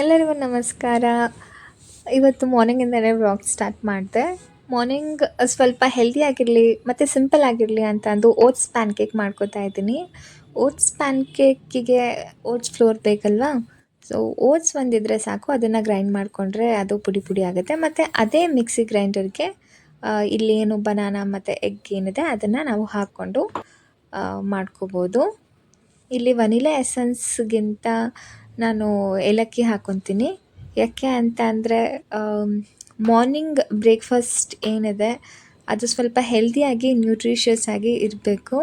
ಎಲ್ಲರಿಗೂ ನಮಸ್ಕಾರ. ಇವತ್ತು ಮಾರ್ನಿಂಗಿಂದಲೇ ವ್ಲಾಗ್ ಸ್ಟಾರ್ಟ್ ಮಾಡಿದೆ. ಮಾರ್ನಿಂಗ್ ಸ್ವಲ್ಪ ಹೆಲ್ದಿ ಆಗಿರಲಿ, ಮತ್ತು ಸಿಂಪಲ್ ಆಗಿರಲಿ ಅಂತ ಅಂದು ಓಟ್ಸ್ ಪ್ಯಾನ್ ಕೇಕ್ ಮಾಡ್ಕೋತಾ ಇದ್ದೀನಿ. ಓಟ್ಸ್ ಪ್ಯಾನ್ ಕೇಕಿಗೆ ಓಟ್ಸ್ ಫ್ಲೋರ್ ಬೇಕಲ್ವಾ? ಸೊ ಓಟ್ಸ್ ಒಂದಿದ್ರೆ ಸಾಕು, ಅದನ್ನು ಗ್ರೈಂಡ್ ಮಾಡಿಕೊಂಡ್ರೆ ಅದು ಪುಡಿ ಪುಡಿ ಆಗುತ್ತೆ. ಮತ್ತು ಅದೇ ಮಿಕ್ಸಿ ಗ್ರೈಂಡರ್ಗೆ ಇಲ್ಲಿ ಏನು ಬನಾನಾ ಮತ್ತು ಎಗ್ ಏನಿದೆ, ಅದನ್ನು ನಾವು ಹಾಕ್ಕೊಂಡು ಮಾಡ್ಕೋಬೋದು. ಇಲ್ಲಿ ವನಿಲಾ ಎಸೆನ್ಸ್ಗಿಂತ ನಾನು ಏಲಕ್ಕಿ ಹಾಕೊತೀನಿ. ಯಾಕೆ ಅಂತ ಅಂದರೆ ಮಾರ್ನಿಂಗ್ ಬ್ರೇಕ್ಫಾಸ್ಟ್ ಏನಿದೆ, ಅದು ಸ್ವಲ್ಪ ಹೆಲ್ದಿಯಾಗಿ ನ್ಯೂಟ್ರಿಷಿಯಸ್ ಆಗಿ ಇರಬೇಕು.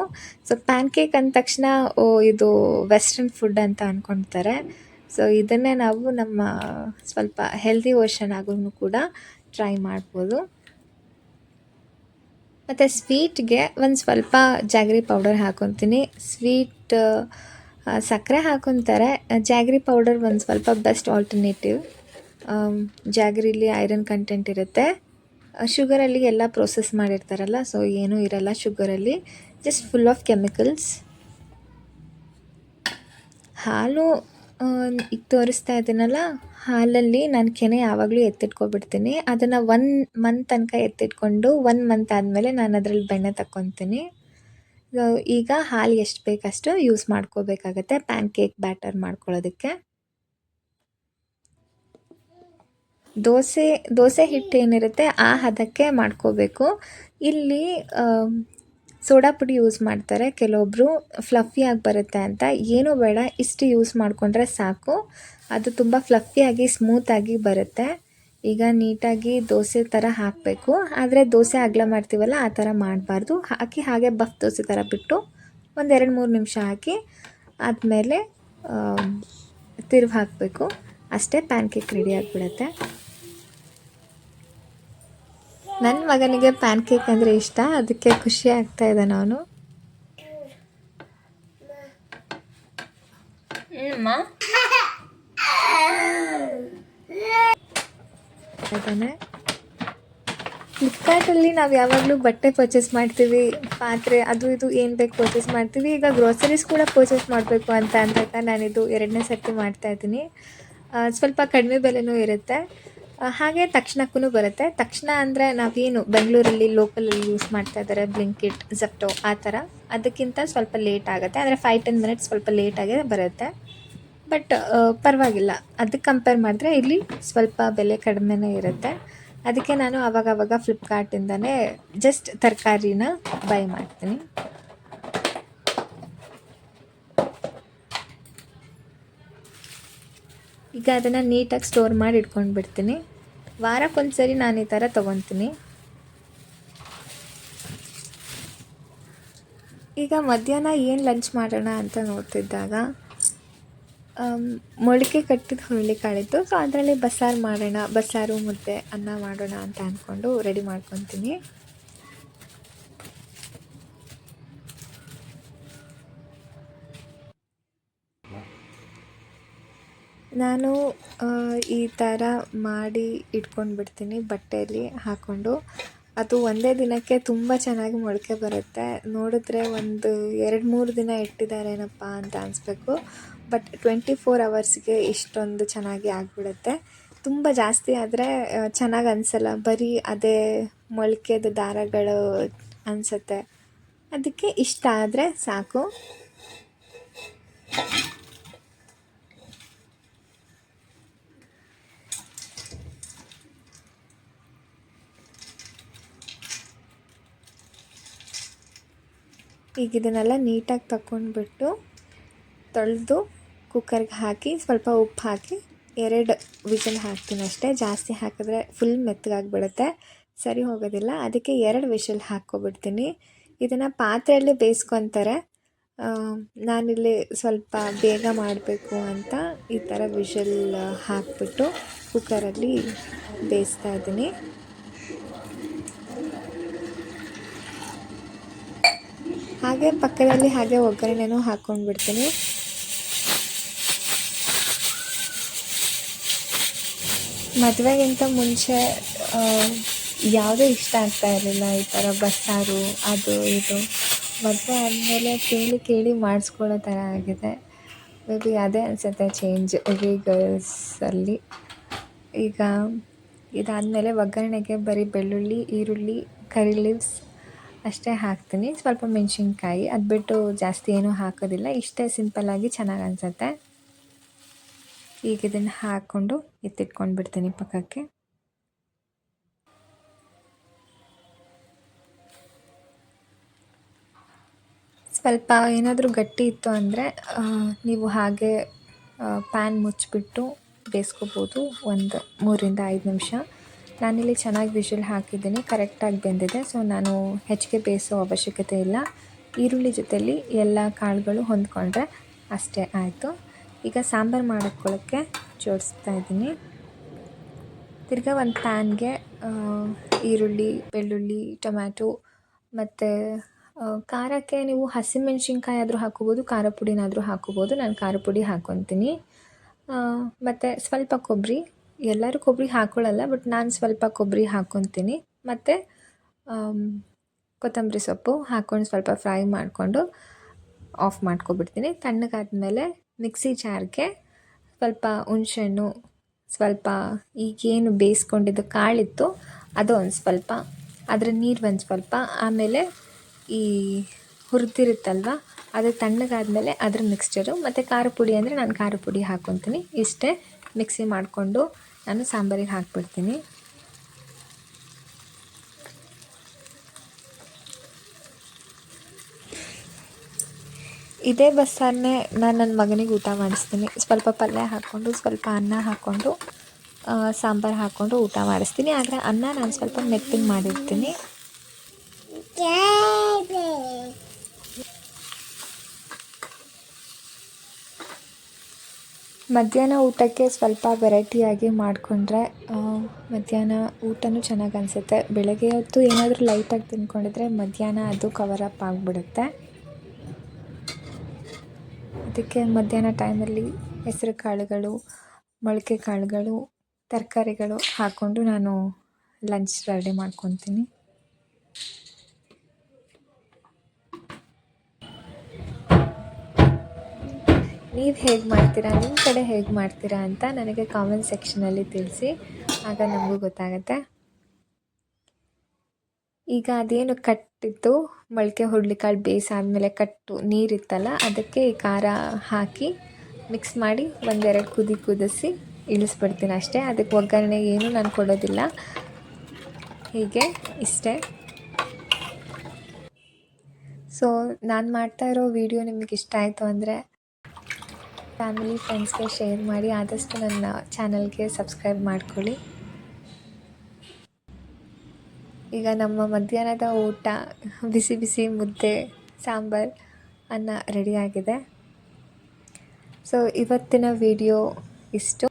ಸೊ ಪ್ಯಾನ್ ಕೇಕ್ ಅಂದ ತಕ್ಷಣ, ಓ, ಇದು ವೆಸ್ಟರ್ನ್ ಫುಡ್ ಅಂತ ಅಂದ್ಕೊಳ್ತಾರೆ ಸೊ ಇದನ್ನೇ ನಾವು ನಮ್ಮ ಸ್ವಲ್ಪ ಹೆಲ್ದಿ ವರ್ಷನ್ ಆಗೂ ಕೂಡ ಟ್ರೈ ಮಾಡ್ಬೋದು. ಮತ್ತು ಸ್ವೀಟ್ಗೆ ಒಂದು ಸ್ವಲ್ಪ ಜಾಗರಿ ಪೌಡರ್ ಹಾಕೊತೀನಿ. ಸ್ವೀಟ್ ಸಕ್ಕರೆ ಹಾಕೊತಾರೆ. ಜಾಗ್ರಿ ಪೌಡರ್ ಒಂದು ಸ್ವಲ್ಪ ಬೆಸ್ಟ್ ಆಲ್ಟರ್ನೇಟಿವ್ ಜಾಗ್ರಿಲಿ ಐರನ್ ಕಂಟೆಂಟ್ ಇರುತ್ತೆ. ಶುಗರಲ್ಲಿ ಎಲ್ಲ ಪ್ರೋಸೆಸ್ ಮಾಡಿರ್ತಾರಲ್ಲ ಸೊ ಏನೂ ಇರಲ್ಲ ಶುಗರಲ್ಲಿ ಜಸ್ಟ್ ಫುಲ್ ಆಫ್ ಕೆಮಿಕಲ್ಸ್ ಹಾಲು ಈಗ ತೋರಿಸ್ತಾ ಇದ್ದೀನಲ್ಲ, ಹಾಲಲ್ಲಿ ನಾನು ಕೆನೆ ಯಾವಾಗಲೂ ಎತ್ತಿಟ್ಕೊಬಿಡ್ತೀನಿ. ಅದನ್ನು ಒನ್ ಮಂತ್ ತನಕ ಎತ್ತಿಟ್ಕೊಂಡು ಒನ್ ಮಂತ್ ಆದಮೇಲೆ ನಾನು ಅದರಲ್ಲಿ ಬೆಣ್ಣೆ ತಗೊತೀನಿ ಈಗ ಹಾಲು ಎಷ್ಟು ಬೇಕಷ್ಟು ಯೂಸ್ ಮಾಡ್ಕೋಬೇಕಾಗತ್ತೆ? ಪ್ಯಾನ್ ಕೇಕ್ ಬ್ಯಾಟರ್ ಮಾಡ್ಕೊಳ್ಳೋದಕ್ಕೆ. ದೋಸೆ ದೋಸೆ ಹಿಟ್ಟು ಏನಿರುತ್ತೆ ಆ ಹದಕ್ಕೆ ಮಾಡ್ಕೋಬೇಕು. ಇಲ್ಲಿ ಸೋಡಾ ಪುಡಿ ಯೂಸ್ ಮಾಡ್ತಾರೆ. ಕೆಲವೊಬ್ಬರು ಫ್ಲಫಿಯಾಗಿ ಬರುತ್ತೆ ಅಂತ. ಏನೂ ಬೇಡ, ಇಷ್ಟು ಯೂಸ್ ಮಾಡಿಕೊಂಡ್ರೆ ಸಾಕು. ಅದು ತುಂಬ ಫ್ಲಫಿಯಾಗಿ ಸ್ಮೂತಾಗಿ ಬರುತ್ತೆ. ಈಗ ನೀಟಾಗಿ ದೋಸೆ ಥರ ಹಾಕಬೇಕು. ಆದರೆ ದೋಸೆ ಅಗಲ ಮಾಡ್ತೀವಲ್ಲ, ಆ ಥರ ಮಾಡಬಾರ್ದು. ಹಾಕಿ ಹಾಗೆ ಬಫ್ ದೋಸೆ ಥರ ಬಿಟ್ಟು ಒಂದು ಎರಡು ಮೂರು ನಿಮಿಷ ಹಾಕಿ ಆದಮೇಲೆ ತಿರುವು ಹಾಕಬೇಕು. ಅಷ್ಟೇ ಪ್ಯಾನ್ ಕೇಕ್ ರೆಡಿ ಆಗಿಬಿಡುತ್ತೆ. ನನ್ನ ಮಗನಿಗೆ ಪ್ಯಾನ್ ಕೇಕ್ ಅಂದರೆ ಇಷ್ಟ. ಅದಕ್ಕೆ ಖುಷಿ ಆಗ್ತಾ ಇದೆ ಇದ್ದಾನೆ ಫ್ಲಿಪ್ಕಾರ್ಟಲ್ಲಿ ನಾವು ಯಾವಾಗಲೂ ಬಟ್ಟೆ ಪರ್ಚೇಸ್ ಮಾಡ್ತೀವಿ, ಪಾತ್ರೆ ಅದು ಇದು ಏನು ಬೇಕು ಪರ್ಚೇಸ್ ಮಾಡ್ತೀವಿ. ಈಗ ಗ್ರೋಸರೀಸ್ ಕೂಡ ಪರ್ಚೇಸ್ ಮಾಡಬೇಕು ಅಂತ ಅಂದಾಗ ನಾನಿದು ಎರಡನೇ ಸರ್ತಿ ಮಾಡ್ತಾಯಿದ್ದೀನಿ ಸ್ವಲ್ಪ ಕಡಿಮೆ ಬೆಲೆನೂ ಇರುತ್ತೆ. ಹಾಗೆ ತಕ್ಷಣಕ್ಕೂ ಬರುತ್ತೆ. ತಕ್ಷಣ ಅಂದರೆ ನಾವೇನು ಬೆಂಗಳೂರಲ್ಲಿ ಲೋಕಲಲ್ಲಿ ಯೂಸ್ ಮಾಡ್ತಾ ಇದ್ದಾರೆ ಬ್ಲಿಂಕಿಟ್ ಜಪ್ಟೋ ಆ ಥರ. ಅದಕ್ಕಿಂತ ಸ್ವಲ್ಪ ಲೇಟ್ ಆಗುತ್ತೆ. ಅಂದರೆ ಫೈವ್ ಟೆನ್ ಮಿನಿಟ್ಸ್ ಸ್ವಲ್ಪ ಲೇಟಾಗೇ ಬರುತ್ತೆ. ಬಟ್ ಪರವಾಗಿಲ್ಲ. ಅದಕ್ಕೆ ಕಂಪೇರ್ ಮಾಡಿದ್ರೆ ಇಲ್ಲಿ ಸ್ವಲ್ಪ ಬೆಲೆ ಕಡಿಮೆನೇ ಇರುತ್ತೆ. ಅದಕ್ಕೆ ನಾನು ಆವಾಗವಾಗ ಫ್ಲಿಪ್ಕಾರ್ಟಿಂದನೇ ಜಸ್ಟ್ ತರಕಾರಿನ ಬೈ ಮಾಡ್ತೀನಿ. ಈಗ ಅದನ್ನು ನೀಟಾಗಿ ಸ್ಟೋರ್ ಮಾಡಿ ಇಟ್ಕೊಂಡು ಬಿಡ್ತೀನಿ ವಾರಕ್ಕೊಂದು ಸರಿ ನಾನು ಈ ಥರ ತೊಗೊತೀನಿ. ಈಗ ಮಧ್ಯಾಹ್ನ ಏನು ಲಂಚ್ ಮಾಡೋಣ ಅಂತ ನೋಡ್ತಿದ್ದಾಗ ಮೊಳಕೆ ಕಟ್ಟಿದ ಹುರುಳಿಕಾಳಿತ್ತು ಸೊ ಅದರಲ್ಲಿ ಬಸ್ಸಾರು ಮಾಡೋಣ ಬಸ್ಸಾರು ಮುದ್ದೆ ಅನ್ನ ಮಾಡೋಣ ಅಂತ ಅಂದ್ಕೊಂಡು ರೆಡಿ ಮಾಡ್ಕೊತೀನಿ. ನಾನು ಈ ಥರ ಮಾಡಿ ಇಟ್ಕೊಂಡು ಬಿಡ್ತೀನಿ ಬಟ್ಟೆಯಲ್ಲಿ ಹಾಕ್ಕೊಂಡು ಅದು ಒಂದೇ ದಿನಕ್ಕೆ ತುಂಬ ಚೆನ್ನಾಗಿ ಮೊಳಕೆ ಬರುತ್ತೆ. ನೋಡಿದ್ರೆ ಒಂದು ಎರಡು ಮೂರು ದಿನ ಇಟ್ಟಿದ್ದಾರೇನಪ್ಪ ಅಂತ ಅನಿಸ್ಬೇಕು. ಬಟ್ ಟ್ವೆಂಟಿ ಫೋರ್ ಅವರ್ಸ್ಗೆ ಇಷ್ಟೊಂದು ಚೆನ್ನಾಗಿ ಆಗಿಬಿಡುತ್ತೆ. ತುಂಬ ಜಾಸ್ತಿ ಆದರೆ ಚೆನ್ನಾಗಿ ಅನಿಸಲ್ಲ. ಬರೀ ಅದೇ ಮೊಳಕೆದ ದಾರಗಳು ಅನಿಸುತ್ತೆ. ಅದಕ್ಕೆ ಇಷ್ಟ ಆದರೆ ಸಾಕು. ಈಗ ಇದನ್ನೆಲ್ಲ ನೀಟಾಗಿ ತಗೊಂಡ್ಬಿಟ್ಟು ತೊಳೆದು ಕುಕ್ಕರ್ಗೆ ಹಾಕಿ ಸ್ವಲ್ಪ ಉಪ್ಪು ಹಾಕಿ ಎರಡು ವಿಷಲ್ ಹಾಕ್ತೀನಿ ಅಷ್ಟೇ. ಜಾಸ್ತಿ ಹಾಕಿದ್ರೆ ಫುಲ್ ಮೆತ್ತಗಾಗ್ಬಿಡುತ್ತೆ. ಸರಿ ಹೋಗೋದಿಲ್ಲ. ಅದಕ್ಕೆ ಎರಡು ವಿಷಲ್ ಹಾಕ್ಕೊಬಿಡ್ತೀನಿ. ಇದನ್ನು ಪಾತ್ರೆಯಲ್ಲಿ ಬೇಯಿಸ್ಕೊತಾರೆ. ನಾನಿಲ್ಲಿ ಸ್ವಲ್ಪ ಬೇಗ ಮಾಡಬೇಕು ಅಂತ ಈ ಥರ ವಿಷಲ್ ಹಾಕಿಬಿಟ್ಟು ಕುಕ್ಕರಲ್ಲಿ ಬೇಯಿಸ್ತಾ ಇದ್ದೀನಿ. ಹಾಗೆ ಪಕ್ಕದಲ್ಲಿ ಹಾಗೆ ಒಗ್ಗರಣೆನೂ ಹಾಕ್ಕೊಂಡು ಬಿಡ್ತೀನಿ ಮದುವೆಗಿಂತ ಮುಂಚೆ ಯಾವುದೇ ಇಷ್ಟ ಆಗ್ತಾ ಇರಲಿಲ್ಲ, ಈ ಥರ ಬಸ್ಸಾರು, ಅದು, ಇದು. ಮದುವೆ ಆದಮೇಲೆ ಕೇಳಿ ಕೇಳಿ ಮಾಡಿಸ್ಕೊಳ್ಳೋ ಥರ ಆಗಿದೆ. ಮೇ ಬಿ ಅದೇ ಅನಿಸುತ್ತೆ ಚೇಂಜ್ ಎವ್ರಿ ಗರ್ಲ್ಸಲ್ಲಿ ಈಗ ಇದಾದಮೇಲೆ ಒಗ್ಗರಣೆಗೆ ಬರೀ ಬೆಳ್ಳುಳ್ಳಿ, ಈರುಳ್ಳಿ ಕರಿ ಲೀವ್ಸ್ ಅಷ್ಟೇ ಹಾಕ್ತೀನಿ. ಸ್ವಲ್ಪ ಮೆಣಸಿನ್ಕಾಯಿ, ಅದು ಬಿಟ್ಟು ಜಾಸ್ತಿ ಏನೂ ಹಾಕೋದಿಲ್ಲ. ಇಷ್ಟೇ ಸಿಂಪಲ್ಲಾಗಿ ಚೆನ್ನಾಗಿ ಅನಿಸುತ್ತೆ. ಈಗ ಇದನ್ನು ಹಾಕ್ಕೊಂಡು ಎತ್ತಿಟ್ಕೊಂಡು ಬಿಡ್ತೀನಿ ಪಕ್ಕಕ್ಕೆ. ಸ್ವಲ್ಪ ಏನಾದರೂ ಗಟ್ಟಿ ಇತ್ತು ಅಂದರೆ ನೀವು ಹಾಗೆ ಪ್ಯಾನ್ ಮುಚ್ಚಿಬಿಟ್ಟು ಬೇಯಿಸ್ಕೋಬೋದು ಒಂದು ಮೂರಿಂದ ಐದು ನಿಮಿಷ. ನಾನಿಲ್ಲಿ ಚೆನ್ನಾಗಿ ವಿಷಲ್ ಹಾಕಿದ್ದೀನಿ ಕರೆಕ್ಟಾಗಿ ಬೆಂದಿದೆ. ಸೊ ನಾನು ಹೆಚ್ಚಿಗೆ ಬೇಯಿಸೋ ಅವಶ್ಯಕತೆ ಇಲ್ಲ. ಈರುಳ್ಳಿ ಜೊತೆಲಿ ಎಲ್ಲ ಕಾಳುಗಳು ಹೊಂದ್ಕೊಂಡ್ರೆ ಅಷ್ಟೇ ಆಯಿತು. ಈಗ ಸಾಂಬಾರು ಮಾಡ್ಕೊಳ್ಳೋಕ್ಕೆ ಜೋಡಿಸ್ತಾ ಇದ್ದೀನಿ. ತಿರ್ಗಾ ಒಂದು ಪ್ಯಾನ್ಗೆ ಈರುಳ್ಳಿ, ಬೆಳ್ಳುಳ್ಳಿ, ಟೊಮ್ಯಾಟೊ ಮತ್ತು ಖಾರಕ್ಕೆ ನೀವು ಹಸಿಮೆಣ್ಸಿನ್ಕಾಯಿ ಆದರೂ ಹಾಕೋಬೋದು ಖಾರ ಪುಡಿನಾದರೂ ಹಾಕೋಬೋದು ನಾನು ಖಾರ ಪುಡಿ ಹಾಕ್ಕೊತೀನಿ ಮತ್ತು ಸ್ವಲ್ಪ ಕೊಬ್ಬರಿ ಎಲ್ಲರೂ ಕೊಬ್ಬರಿ ಹಾಕ್ಕೊಳ್ಳಲ್ಲ ಬಟ್ ನಾನು ಸ್ವಲ್ಪ ಕೊಬ್ಬರಿ ಹಾಕ್ಕೊತೀನಿ ಮತ್ತು ಕೊತ್ತಂಬರಿ ಸೊಪ್ಪು ಹಾಕ್ಕೊಂಡು ಸ್ವಲ್ಪ ಫ್ರೈ ಮಾಡಿಕೊಂಡು ಆಫ್ ಮಾಡ್ಕೊಬಿಡ್ತೀನಿ. ತಣ್ಣಗಾದ್ಮೇಲೆ ಮಿಕ್ಸಿ ಜಾರ್ಗೆ ಸ್ವಲ್ಪ ಹುಣ್ಸೆಹಣ್ಣು, ಸ್ವಲ್ಪ ಈಗೇನು ಬೇಯಿಸ್ಕೊಂಡಿದ್ದು ಕಾಳಿತ್ತು, ಅದು ಒಂದು ಸ್ವಲ್ಪ, ಅದರ ನೀರು ಒಂದು ಸ್ವಲ್ಪ, ಆಮೇಲೆ ಈ ಹುರಿದಿರುತ್ತಲ್ವ, ಅದು ತಣ್ಣಗಾದಮೇಲೆ ಅದ್ರ ಮಿಕ್ಸ್ಚರು ಮತ್ತು ಖಾರ ಪುಡಿ ಅಂದರೆ ನಾನು ಖಾರ ಪುಡಿ ಹಾಕ್ಕೊತೀನಿ ಇಷ್ಟೇ ಮಿಕ್ಸಿ ಮಾಡಿಕೊಂಡು ನಾನು ಸಾಂಬಾರಿಗೆ ಹಾಕ್ಬಿಡ್ತೀನಿ. ಇದೇ ಬಸ್ಸಾರನ್ನೇ ನಾನು ನನ್ನ ಮಗನಿಗೆ ಊಟ ಮಾಡಿಸ್ತೀನಿ. ಸ್ವಲ್ಪ ಪಲ್ಯ ಹಾಕ್ಕೊಂಡು, ಸ್ವಲ್ಪ ಅನ್ನ ಹಾಕ್ಕೊಂಡು ಸಾಂಬಾರು ಹಾಕ್ಕೊಂಡು ಊಟ ಮಾಡಿಸ್ತೀನಿ. ಆದರೆ ಅನ್ನ ನಾನು ಸ್ವಲ್ಪ ಮೆತ್ತಿನ ಮಾಡಿರ್ತೀನಿ. ಮಧ್ಯಾಹ್ನ ಊಟಕ್ಕೆ ಸ್ವಲ್ಪ ವೆರೈಟಿಯಾಗಿ ಮಾಡಿಕೊಂಡ್ರೆ ಮಧ್ಯಾಹ್ನ ಊಟನೂ ಚೆನ್ನಾಗಿ ಅನಿಸುತ್ತೆ. ಬೆಳಗ್ಗೆ ಹೊತ್ತು ಏನಾದರೂ ಲೈಟಾಗಿ ತಿಂದ್ಕೊಂಡಿದ್ರೆ ಮಧ್ಯಾಹ್ನ ಅದು ಕವರ್ ಅಪ್ ಆಗಿಬಿಡುತ್ತೆ. ಅದಕ್ಕೆ ಮಧ್ಯಾಹ್ನ ಟೈಮಲ್ಲಿ ಹೆಸರು ಕಾಳುಗಳು, ಮೊಳಕೆ ಕಾಳುಗಳು, ತರಕಾರಿಗಳು ಹಾಕ್ಕೊಂಡು ನಾನು ಲಂಚ್ ರೆಡಿ ಮಾಡ್ಕೊತೀನಿ. ನೀವು ಹೇಗೆ ಮಾಡ್ತೀರಾ? ನಿಮ್ಮ ಕಡೆ ಹೇಗೆ ಮಾಡ್ತೀರಾ ಅಂತ ನನಗೆ ಕಾಮೆಂಟ್ ಸೆಕ್ಷನಲ್ಲಿ ತಿಳಿಸಿ. ಆಗ ನಮಗೂ ಗೊತ್ತಾಗುತ್ತೆ. ಈಗ ಅದೇನು ಕಟ್ಟಿತ್ತು ಮೊಳಕೆ ಹುರುಳಿಕಾಳು ಬೇಯಿಸಾದ್ಮೇಲೆ ಕಟ್ಟು ನೀರಿತ್ತಲ್ಲ, ಅದಕ್ಕೆ ಈ ಖಾರ ಹಾಕಿ ಮಿಕ್ಸ್ ಮಾಡಿ ಒಂದೆರಡು ಕುದಿ ಕುದಿಸಿ ಇಳಿಸ್ಬಿಡ್ತೀನಿ ಅಷ್ಟೇ. ಅದಕ್ಕೆ ಒಗ್ಗರಣೆ ಏನು ನಾನು ಕೊಡೋದಿಲ್ಲ. ಹೀಗೆ ಇಷ್ಟೇ. ಸೊ ನಾನು ಮಾಡ್ತಾ ಇರೋ ವಿಡಿಯೋ ನಿಮಗೆ ಇಷ್ಟ ಆಯಿತು ಅಂದರೆ ಫ್ಯಾಮಿಲಿ, ಫ್ರೆಂಡ್ಸ್ಗೆ ಶೇರ್ ಮಾಡಿ ಆದಷ್ಟು ನನ್ನ ಚಾನಲ್ಗೆ ಸಬ್ಸ್ಕ್ರೈಬ್ ಮಾಡ್ಕೊಳ್ಳಿ. ಈಗ ನಮ್ಮ ಮಧ್ಯಾಹ್ನದ ಊಟ, ಬಿಸಿ ಬಿಸಿ ಮುದ್ದೆ, ಸಾಂಬಾರು ಅನ್ನ ರೆಡಿಯಾಗಿದೆ ಸೊ ಇವತ್ತಿನ ವಿಡಿಯೋ ಇಷ್ಟು.